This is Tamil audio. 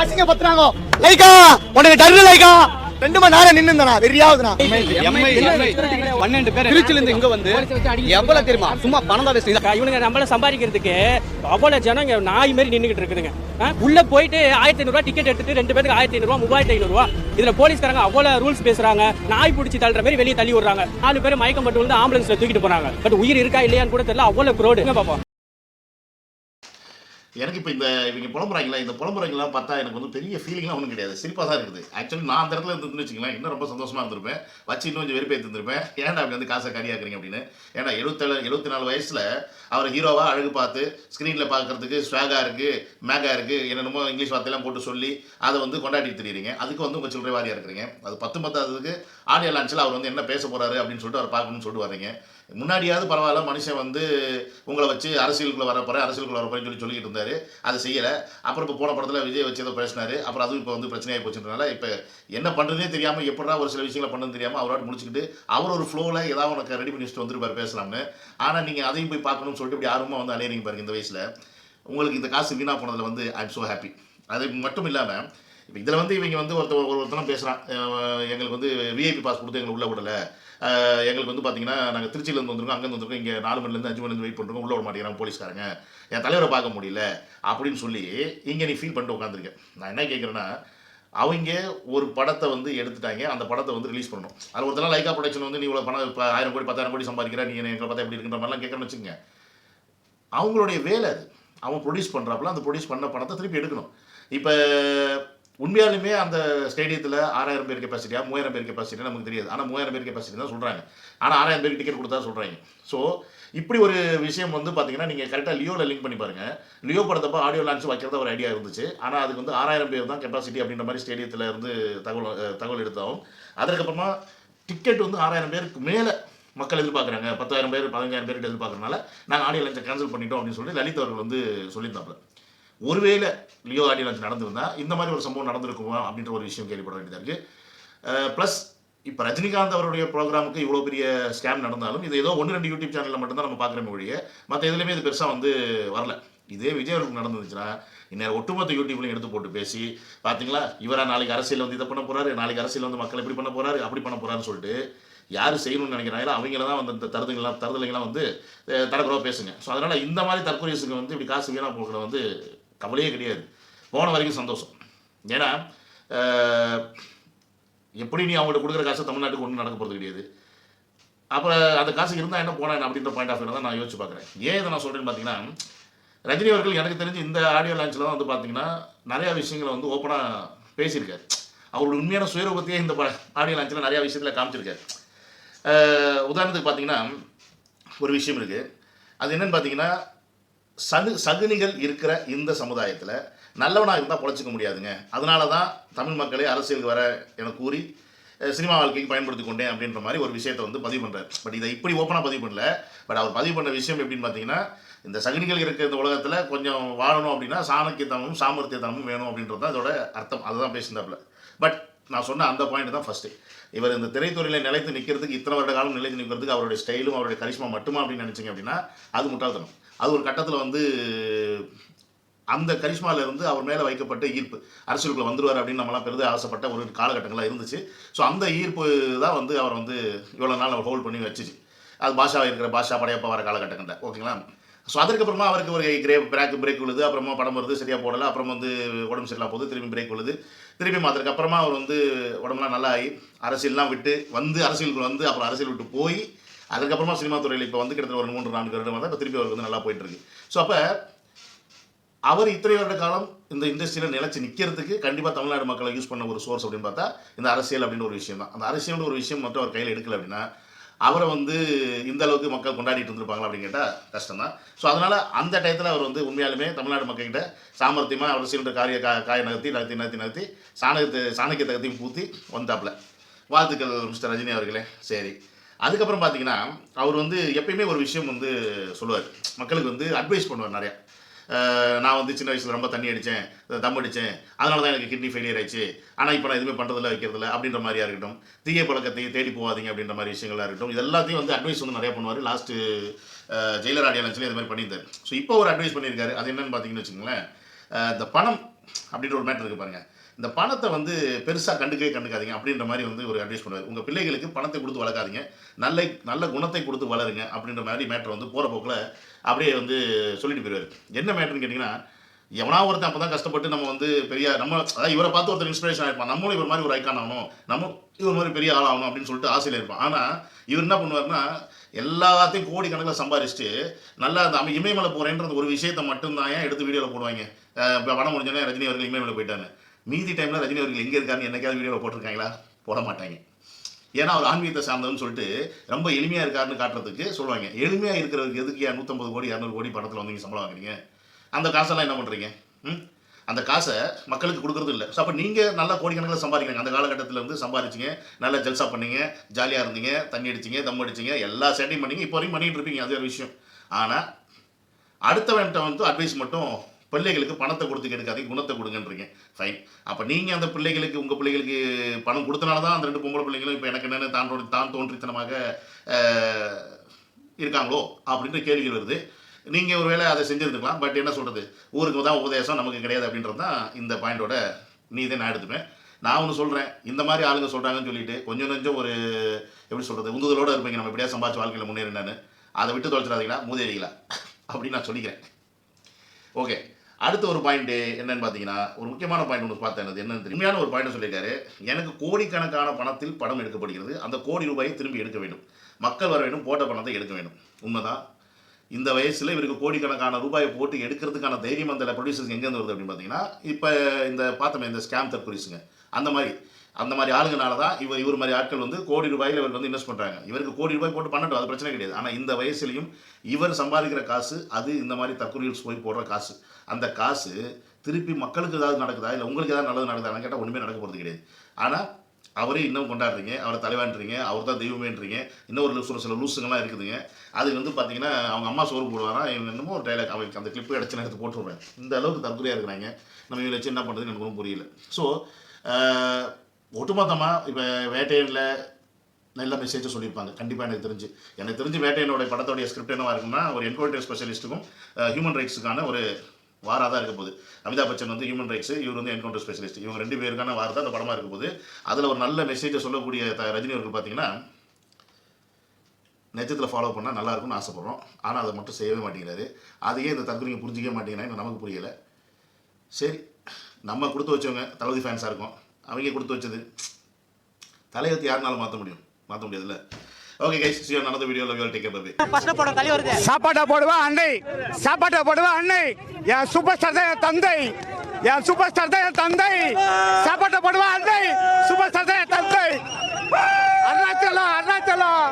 ஒரு பத்துறாங்க லைக்கா உனக்கு டர்னு லைக்கா ரெண்டு மணி நேரம் நின்னுந்தனா வெறியாவதுனா. பன்னெண்டு பேர் திருச்சில இருந்து இங்க வந்து எவ்வளவு தெரியுமா? சும்மா பணம் தான். இவனுங்க நம்மள சம்பாதிக்கிறதுக்கு அவ்வளவு ஜனம் இங்க நாய் மாதிரி நின்னுகிட்டு இருக்குதுங்க? உள்ள போயிட்டு ஆயிரத்தி ஐநூறுவா டிக்கெட் எடுத்துட்டு ரெண்டு பேருக்கு ஆயிரத்தி ஐநூறுவா மூவாயிரத்தி ஐநூறுவா இதுல போலீஸ்காரங்க அவ்வளவு ரூல்ஸ் பேசுறாங்க. நாய் பிடிச்சி தள்ளுற மாதிரி வெளியே தள்ளி விடுறாங்க. நாலு பேர் மயக்கம் பட்டு வந்து ஆம்புலன்ஸ்ல தூக்கிட்டு போறாங்க பட் உயிர் இருக்கா இல்லையான்னு கூட தெரியல. அவ்வளவு க்ரோடு பாப்போம். எனக்கு இப்போ இந்த இவங்க புலம்புறாங்களா இந்த புலம்புறாங்களாம் பார்த்தா எனக்கு வந்து பெரிய ஃபீலிங்லாம் ஒன்றும் கிடையாது. சிரிப்பாக தான் இருக்குது. ஆக்சுவலி நான் அந்த இடத்துல இருந்துன்னு வச்சுக்கலாம் இன்னும் ரொம்ப சந்தோஷமாக இருந்திருப்பேன். வச்சு இன்னும் கொஞ்சம் வெறுப்பே இருந்திருப்பேன். ஏன்டா அப்படி வந்து காசை கரியாக்குறீங்க அப்படின்னு. ஏன்னா எழுபத்தேழு எழுபத்தி நாலு வயசில் அவர் ஹீரோவாக அழகு பார்த்து ஸ்க்ரீனில் பார்க்குறதுக்கு ஸ்வாகாக இருக்குது மேகா இருக்குது என்னென்னமோ இங்கிலீஷ் வார்த்தையெல்லாம் போட்டு சொல்லி அதை வந்து கொண்டாடிட்டு தெரியுறீங்க. அதுக்கு வந்து உங்கள் சில்லறை வாரியாக இருக்கிறீங்க. அது பத்து பத்தாவதுக்கு ஆடியோ லான்ச்சில் அவர் வந்து என்ன பேச போகிறாரு அப்படின்னு சொல்லிட்டு அவர் பார்க்கணும்னு சொல்லிட்டு வரீங்க முன்னாடியாவது பரவாயில்ல மனுஷன் வந்து உங்களை வச்சு அரசியலுக்குள்ள வர அரசியலுக்குள்ள வர சொல்லி சொல்லிட்டு இருந்தாரு. அதை செய்யலை. அப்புறம் இப்போ போன படத்தில் விஜய் வச்சு ஏதோ பேசினார். அப்புறம் அதுவும் இப்போ வந்து பிரச்சனையாகி போச்சுன்றனால இப்போ என்ன பண்ணுறதே தெரியாமல் எப்படா ஒரு சில விஷயங்களை பண்ணுன்னு தெரியாமல் அவரோட முடிச்சுக்கிட்டு அவர் ஒரு ஃப்ளோவில் ஏதாவது உனக்கு ரெடி பண்ணி வச்சுட்டு வந்துருப்பார் பேசலாம்னு. ஆனால் நீங்கள் அதையும் போய் பார்க்கணும்னு சொல்லிட்டு இப்படி ஆர்வமாக வந்து அலையிறீங்க பாருங்க இந்த வயசில். உங்களுக்கு இந்த காசு வீணாக போனதில் வந்து ஐ எம் ஸோ ஹாப்பி அது மட்டும் இல்லாமல் இப்போ இதில் வந்து இவங்க வந்து ஒருத்தர் ஒரு பேசுகிறான் எங்களுக்கு வந்து விஐபி பாஸ் கொடுத்து எங்களை உள்ள விடலை. எங்களுக்கு வந்து பார்த்தீங்கன்னா நாங்கள் திருச்சியிலேருந்து வந்திருக்கோம் அங்கேருந்து வந்திருக்கோம். இங்கே நாலு மணிலேருந்து அஞ்சு மணிலேருந்து வெயிட் பண்ணுறோம் உள்ள விட மாட்டேங்கிறாங்க போலீஸ்காரங்க. என் தலைவரை பார்க்க முடியல அப்படின்னு சொல்லி இங்கே நீ ஃபீல் பண்ணிட்டு உட்காந்துருக்கேன் நான் என்ன கேட்குறேன்னா அவங்க ஒரு படத்தை வந்து எடுத்துட்டாங்க. அந்த படத்தை வந்து ரிலீஸ் பண்ணணும். அது ஒருத்தர் லைக்கா ப்ரொடக்ஷன் வந்து நீ இவ்வளோ பணம் இப்போ ஆயிரம் கோடி பத்தாயிரம் கோடி சம்பாதிக்கிற நீ எங்களை பார்த்தா எப்படி இருக்குன்ற மாதிரிலாம் கேட்கணும்னு வச்சுக்கோங்க. அவங்களுடைய வேலை அது. அவன் ப்ரொடியூஸ் பண்ணுறாப்புல அந்த ப்ரொடியூஸ் பண்ண பணத்தை திருப்பி எடுக்கணும். இப்போ உண்மையாலுமே அந்த ஸ்டேடியத்தில் ஆறாயிரம் பேர் கெப்பாசிட்டியா மூவாயிரம் பேர் கெப்பாசிட்டியா நமக்கு தெரியாது. ஆனால் மூவாயிரம் பேர் கெப்பாசிட்டி தான் சொல்கிறாங்க ஆனால் ஆறாயிரம் பேருக்கு டிக்கெட் கொடுத்தா சொல்கிறாங்க ஸோ இப்படி ஒரு விஷயம் வந்து பார்த்தீங்கன்னா நீங்கள் கரெக்டாக லியோவில் லிங்க் பண்ணி பாருங்கள் லியோ படத்தப்போ ஆடியோ லான்ச் வைக்கிறதா ஒரு ஐடியா இருந்துச்சு. ஆனால் அதுக்கு வந்து ஆறாயிரம் பேர் தான் கெப்பாசிட்டி அப்படின்ற மாதிரி ஸ்டேடியத்தில் இருந்து தகவல் தகவல் எடுத்தாலும் அதற்கப்புறமா டிக்கெட் வந்து ஆறாயிரம் பேருக்கு மேலே மக்கள் எதிர்பார்க்குறாங்க. பத்தாயிரம் பேர் பதினஞ்சாயிரம் பேர் எதிர்பார்க்கறனால நாங்கள் ஆடியோ லான்ச்சை கேன்சல் பண்ணிட்டோம் அப்படின்னு சொல்லி லலித் அவர்கள் வந்து சொல்லியிருந்தாப்புல. ஒருவேளை லியோ ஆடியோ லான்ச் நடந்திருந்தா இந்த மாதிரி ஒரு சம்பவம் நடந்திருக்குமா அப்படின்ற ஒரு விஷயம் கேள்விப்பட வேண்டியதாக இருக்குது ப்ளஸ் இப்போ ரஜினிகாந்த் அவருடைய ப்ரோக்ராமுக்கு இவ்வளோ பெரிய ஸ்கேம் நடந்தாலும் இது ஏதோ ஒன்று ரெண்டு யூடியூப் சேனலில் மட்டும்தான் நம்ம பார்க்குற ஒழிய மற்ற எதுலையுமே இது பெருசாக வந்து வரல. இதே விஜய் அவருக்கு நடந்துச்சுன்னா இந்நேரம் ஒட்டுமொத்த யூடியூப்லையும் எடுத்து போட்டு பேசி பார்த்தீங்களா இவரா நாளைக்கு அரசியல் வந்து இதை பண்ண போகிறாரு நாளைக்கு அரசியல் வந்து மக்கள் எப்படி பண்ண போகிறாரு அப்படி பண்ண போகிறாருன்னு சொல்லிட்டு யார் செய்யணும்னு நினைக்கிறாங்களோ அவங்கள தான் வந்து இந்த தருதுங்களாம் தருதலைங்களாம் வந்து அஹ், பேசுங்க. ஸோ அதனால் இந்த மாதிரி தற்கொலைஸுக்கு வந்து இப்படி காசு வீணாக போகிறத வந்து கவலையே கிடையாது. போன வரைக்கும் சந்தோஷம். ஏன்னா எப்படி நீ அவங்கள்ட்ட கொடுக்குற காசு தமிழ்நாட்டுக்கு ஒன்றும் நடக்க போகிறது கிடையாது. அப்புறம் அந்த காசு இருந்தால் என்ன போனேன் அப்படின்ற பாயிண்ட் ஆஃப் வியூ தான் நான் யோசிச்சு பார்க்குறேன். ஏன் இதை நான் சொல்கிறேன்னு பார்த்தீங்கன்னா ரஜினி அவர்கள் எனக்கு தெரிஞ்சு இந்த ஆடியோ லான்ச்சில் தான் வந்து பார்த்தீங்கன்னா நிறையா விஷயங்களை வந்து ஓப்பனாக பேசியிருக்காரு. அவரோட உண்மையான சுயரூபத்தையே இந்த ஆடியோ லான்ச்சில் நிறையா விஷயத்தில் காமிச்சிருக்காரு. உதாரணத்துக்கு பார்த்தீங்கன்னா ஒரு விஷயம் இருக்குது அது என்னென்னு பார்த்தீங்கன்னா சகு சகுனிகள் இருக்கிற இந்த சமுதாயத்தில் நல்லவனாக இருந்தால் பொழைச்சிக்க முடியாதுங்க. அதனால தான் தமிழ் மக்களே அரசியலுக்கு வர என கூறி சினிமா வாழ்க்கைக்கு பயன்படுத்தி கொண்டேன் அப்படின்ற மாதிரி ஒரு விஷயத்தை வந்து பதிவு பண்ணுறாரு பட் இதை இப்படி ஓப்பனாக பதிவு பண்ணல. பட் அவர் பதிவு பண்ண விஷயம் எப்படின்னு பார்த்தீங்கன்னா இந்த சகுனிகள் இருக்கிற இந்த உலகத்தில் கொஞ்சம் வாழணும் அப்படின்னா சாணக்கியத்தனமும் சாமர்த்தியத்தனமும் வேணும் அப்படின்றது தான் இதோட அர்த்தம். அதுதான் பேசியிருந்தாப்புல. பட் நான் சொன்ன அந்த பாயிண்ட் தான் ஃபஸ்ட்டு இவர் இந்த திரைத்துறையில் நிலைத்து நிற்கிறதுக்கு இத்தனை வருட காலம் நிலைத்து நிற்கிறதுக்கு அவருடைய ஸ்டைலும் அவருடைய கரிஷ்மா மட்டுமா அப்படின்னு நினச்சிங்க அப்படின்னா அது முட்டாள்தனம். அது ஒரு கட்டத்தில் வந்து அந்த கரிஷ்மால இருந்து அவர் மேலே வைக்கப்பட்ட ஈர்ப்பு. அரசியலுக்குள்ளே வந்துருவார் அப்படின்னு நம்மலாம் பெரிதும் ஆசைப்பட்ட ஒரு காலகட்டங்களாக இருந்துச்சு. ஸோ அந்த ஈர்ப்பு தான் வந்து அவர் வந்து இவ்வளோ நாள் அவர் ஹோல்ட் பண்ணி வச்சுச்சு. அது பாஷாவை இருக்கிற பாஷா படையப்பா வர காலகட்டங்கள்ல ஓகேங்களா? ஸோ அதுக்கப்புறமா அவருக்கு ஒரு கிரே பிரேக் பிரேக் விழுது. அப்புறமா படம் வருது சரியாக போடலை. அப்புறம் வந்து உடம்பு சரியில்லா போகுது திரும்பி பிரேக் விழுது. திரும்பி அதற்கப்புறமா அவர் வந்து உடம்புலாம் நல்லா ஆகி அரசியல்லாம் விட்டு வந்து அரசியலுக்கு வந்து அப்புறம் அரசியல் விட்டு போய் அதுக்கப்புறமா சினிமா துறையில் இப்போ வந்து கிட்டத்தட்ட ஒரு மூன்று நான்கு வருடம் வந்து இப்போ திருப்பி அவருக்கு வந்து நல்லா போயிட்டு இருக்கு ஸோ அப்போ அவர் இத்தனை வருட காலம் இந்த இண்டஸ்ட்ரியில் நிலச்சி நிற்கிறதுக்கு கண்டிப்பாக தமிழ்நாடு மக்களை யூஸ் பண்ண ஒரு சோர்ஸ் அப்படின்னு பார்த்தா இந்த அரசியல் அப்படின்னு ஒரு விஷயம் தான். அந்த அரசியல்னு ஒரு விஷயம் மட்டும் அவர் கையில் எடுக்கல அப்படின்னா அவரை வந்து இந்த அளவுக்கு மக்கள் கொண்டாடிட்டு இருந்திருப்பாங்களா அப்படின்னு கேட்டால் கஷ்டம் தான். ஸோ அதனால் அந்த டயத்தில் அவர் வந்து உண்மையாலுமே தமிழ்நாடு மக்கள்கிட்ட சாமர்த்தியமாக அவர் சிலிண்டர் காரிய கா காய நகர்த்தி நகர்த்தி நகர்த்தி நகர்த்தி சாணகத்தை சாணக்கியத்தகத்தையும் பூத்தி வந்தாப்புல. வாழ்த்துக்கள் மிஸ்டர் ரஜினி அவர்களே. சரி. அதுக்கப்புறம் பார்த்தீங்கன்னா அவர் வந்து எப்பயுமே ஒரு விஷயம் வந்து சொல்லுவார். மக்களுக்கு வந்து அட்வைஸ் பண்ணுவார் நிறையா. நான் வந்து சின்ன வயசில் ரொம்ப தண்ணி அடித்தேன் தம் அடித்தேன் அதனால தான் எனக்கு கிட்னி ஃபெயிலியர் ஆயிடுச்சு. ஆனால் இப்போ நான் எதுவுமே பண்ணுறதில்ல வைக்கிறதில்ல அப்படின்ற மாதிரியா இருக்கட்டும். தீய பழக்கத்தை தேடி போகாதீங்க அப்படின்ற மாதிரி விஷயங்களா இருக்கட்டும். இது எல்லாத்தையும் வந்து அட்வைஸ் வந்து நிறைய பண்ணுவார். லாஸ்ட்டு ஜெயிலர் ஆடியோ அது மாதிரி பண்ணியிருந்தார். ஸோ இப்போ ஒரு அட்வைஸ் பண்ணியிருக்காரு. அது என்னன்னு பார்த்தீங்கன்னு வச்சுக்கோங்களேன் இந்த பணம் அப்படின்ற ஒரு மேட்டர் இருக்கு பாருங்கள் இந்த பணத்தை வந்து பெருசாக கண்டுக்கவே கண்டுக்காதீங்க அப்படின்ற மாதிரி வந்து ஒரு அட்வைஸ் பண்ணுவார். உங்கள் பிள்ளைகளுக்கு பணத்தை கொடுத்து வளர்க்காதீங்க. நல்ல நல்ல குணத்தை கொடுத்து வளருங்க அப்படின்ற மாதிரி மேட்ரு வந்து போகிற போக்கில் அப்படியே வந்து சொல்லிட்டு போயிடுவார் என்ன மேட்ருன்னு கேட்டிங்கன்னா எவனா ஒருத்தன் அப்போ தான் கஷ்டப்பட்டு நம்ம வந்து பெரிய நம்ம அதாவது இவரை பார்த்து ஒருத்தர் இன்ஸ்பிரேஷன் ஆகிருப்பான் நம்மளும் இவர் மாதிரி ஒரு ஐக்கான் ஆகணும். நம்ம இவர் மாதிரி பெரிய ஆள் ஆகணும் அப்படின்னு சொல்லிட்டு ஆசையில் இருப்பான். ஆனால் இவர் என்ன பண்ணுவார்னா எல்லாத்தையும் கோடி கணக்கில் சம்பாரிச்சுட்டு நல்லா அந்த அமை இமயமலை போகிறேன்ற ஒரு விஷயத்தை மட்டும்தான் ஏன் எடுத்து வீடியோவில் போடுவாங்க? அஹ் இப்ப படம் முடிஞ்சோடனே ரஜினி அவர்கள் இமயமலை போயிட்டாங்க மீதி டைமில் ரஜினி அவர்கள் எங்கே இருக்காருன்னு என்னைக்காவது வீடியோவில் போட்டிருக்காங்களா? போட மாட்டாங்க ஏன்னா அவர் ஆன்மீகத்தை சார்ந்தவன்னு சொல்லிட்டு ரொம்ப எளிமையாக இருக்காருன்னு காட்டுறதுக்கு சொல்லுவாங்க. எளிமையாக இருக்கிறவருக்கு எதுக்கு நூற்றம்பது கோடி இரநூறு கோடி படத்தில் வந்து நீங்கள் சம்பளம் வாங்குறீங்க? அந்த காசெல்லாம் என்ன பண்ணுறீங்க ம்? அந்த காசை மக்களுக்கு கொடுக்குறது இல்லை. ஸோ அப்போ நீங்கள் நல்லா கோடிக்கணக்கில் சம்பாதிக்கிறீங்க. அந்த காலகட்டத்தில் வந்து சம்பாதிச்சிங்க நல்லா ஜல்சா பண்ணீங்க. ஜாலியாக இருந்தீங்க. தண்ணி அடிச்சிங்க. தம் அடிச்சிங்க. எல்லா சேட்டையும் பண்ணீங்க. இப்போ வரையும் பண்ணிகிட்டு இருப்பீங்க. அது ஒரு விஷயம். ஆனால் அடுத்தவன்கிட்ட வந்து அட்வைஸ் மட்டும் பிள்ளைகளுக்கு பணத்தை கொடுத்து கெடுக்காதீங்க குணத்தை கொடுங்கன்றீங்க. ஃபைன் அப்போ நீங்கள் அந்த பிள்ளைகளுக்கு உங்கள் பிள்ளைகளுக்கு பணம் கொடுத்தனால தான் அந்த ரெண்டு பொம்பளை பிள்ளைங்களும் இப்போ எனக்கு என்னென்னு தான் தான் தோன்றித்தனமாக இருக்காங்களோ அப்படின்ற கேள்விகள் வருது. நீங்கள் ஒருவேளை அதை செஞ்சுருந்துக்கலாம் பட் என்ன சொல்கிறது ஊருக்கு தான் உபதேசம் நமக்கு கிடையாது அப்படின்றது தான் இந்த பாயிண்டோட நீ இதை நான் எடுத்துப்பேன். நான் ஒன்று சொல்கிறேன் இந்த மாதிரி ஆளுங்க சொல்கிறாங்கன்னு சொல்லிட்டு கொஞ்சம் கொஞ்சம் ஒரு எப்படி சொல்கிறது உந்துதலோடு இருப்பீங்க. நம்ம எப்படியா சம்பாதிச்சு வாழ்க்கையில் முன்னேறினான்னு அதை விட்டு தொலைச்சிடாதீங்களா? மூதேறிங்களா அப்படின்னு நான் சொல்லிக்கிறேன். ஓகே அடுத்த ஒரு பாயிண்ட் என்னன்னு பார்த்தீங்கன்னா ஒரு முக்கியமான பாயிண்ட் ஒன்று பார்த்தேன். அது என்னன்னு தெரியும். உண்மையான ஒரு பாயிண்ட் சொல்லியிருக்காரு. எனக்கு கோடிக்கணக்கான பணத்தில் படம் எடுக்கப்படுகிறது. அந்த கோடி ரூபாயை திரும்பி எடுக்க வேண்டும். மக்கள் வர வேண்டும் போட்ட பணத்தை எடுக்க வேண்டும். உண்மைதான். இந்த வயசில் இவருக்கு கோடிக்கணக்கான ரூபாயை போட்டு எடுக்கிறதுக்கான தைரியம் அந்த ப்ரொடியூசர்ஸ் எங்கேருந்து வருது அப்படின்னு பார்த்தீங்கன்னா இப்போ இந்த பார்த்தோமே இந்த ஸ்கேம் தற்கொலிஸுங்க அந்த மாதிரி. அந்த மாதிரி ஆளுங்கனால தான் இவர் இவர் மாதிரி ஆட்கள் வந்து கோடி ரூபாயில் இவருக்கு வந்து இன்வெஸ்ட் பண்ணுறாங்க இவருக்கு கோடி ரூபாய் போட்டு பண்ணட்டும் அது பிரச்சனை கிடையாது. ஆனால் இந்த வயசுலையும் இவர் சம்பாதிக்கிற காசு அது இந்த மாதிரி தற்கொலைஸ் போய் போடுற காசு. அந்த காசு திருப்பி மக்களுக்கு ஏதாவது நடக்குதா? இல்லை உங்களுக்கு ஏதாவது நல்லது நடக்குதான்னு கேட்டால் ஒன்றுமே நடக்க போகிறது கிடையாது. ஆனால் அவரே இன்னும் கொண்டாடுறீங்க அவரை தலைவான்றீங்க அவர் தான் தெய்வமேன்றீங்க இன்னும் ஒரு சில சில லூசுங்கள்லாம் இருக்குதுங்க. அது வந்து பார்த்தீங்கன்னா அவங்க அம்மா சோறு போடுவாராம் இவங்க என்னமோ ஒரு டைலாக் அவங்களுக்கு அந்த கிளிப்பு கிடச்சி நான் போட்டு இந்த அளவுக்கு தற்கொலையாக இருக்கிறாங்க. நம்ம இவங்களை வச்சு என்ன பண்ணுறதுன்னு எனக்கு ஒன்றும் புரியல. ஸோ ஒட்டுமொத்தமாக இப்போ வேட்டையனில் நல்ல மெசேஜை சொல்லியிருப்பாங்க. கண்டிப்பாக எனக்கு தெரிஞ்சு. எனக்கு தெரிஞ்சு வேட்டையனோட படத்தோடைய ஸ்கிரிப்ட் என்னவாக இருக்குன்னா ஒரு என்கவுண்டர் ஸ்பெஷலிஸ்ட்டுக்கும் ஹியூமன் ரைட்ஸுக்கான ஒரு வாராக தான் இருக்க போகுது அமிதாப் பச்சன் வந்து ஹியூமன் ரைட்ஸ் இவர் வந்து என்கவுண்டர் ஸ்பெஷலிஸ்ட் இவங்க ரெண்டு பேருக்கான வாரம் தான் அந்த படமாக இருக்க போகுது அதில் ஒரு நல்ல மெசேஜை சொல்லக்கூடிய த- ரஜினி அவர்கள் பார்த்தீங்கன்னா நெச்சத்தில் ஃபாலோ பண்ணால் நல்லா இருக்கும்னு ஆனால் அதை மட்டும் செய்யவே மாட்டேங்கிறாரு. அதையே இந்த தற்கொலைங்க புரிஞ்சிக்கவே மாட்டேங்கிறாங்க நமக்கு புரியலை. சரி நம்ம கொடுத்து வச்சவங்க தளபதி ஃபேன்ஸாக இருக்கும். அவங்க கொடுத்து வச்சது. தலையெழுத்து யாருனாலும் மாற்ற முடியும். மாற்ற முடியாதுல்ல. ஓகே கைஸ் சி நடந்த video love you take care bye சாப்பாட்டை போடுவா அன்னை. சாப்பாட்டை போடுவா அன்னை. என் சூப்பர் ஸ்டார் தான் என் தந்தை. என் சூப்பர் ஸ்டார் தான் என் தந்தை. சாப்பாட்டை போடுவா அன்னை. சூப்பர் ஸ்டார் தான் என் தந்தை. அருணாச்சலம் அருணாச்சலம்.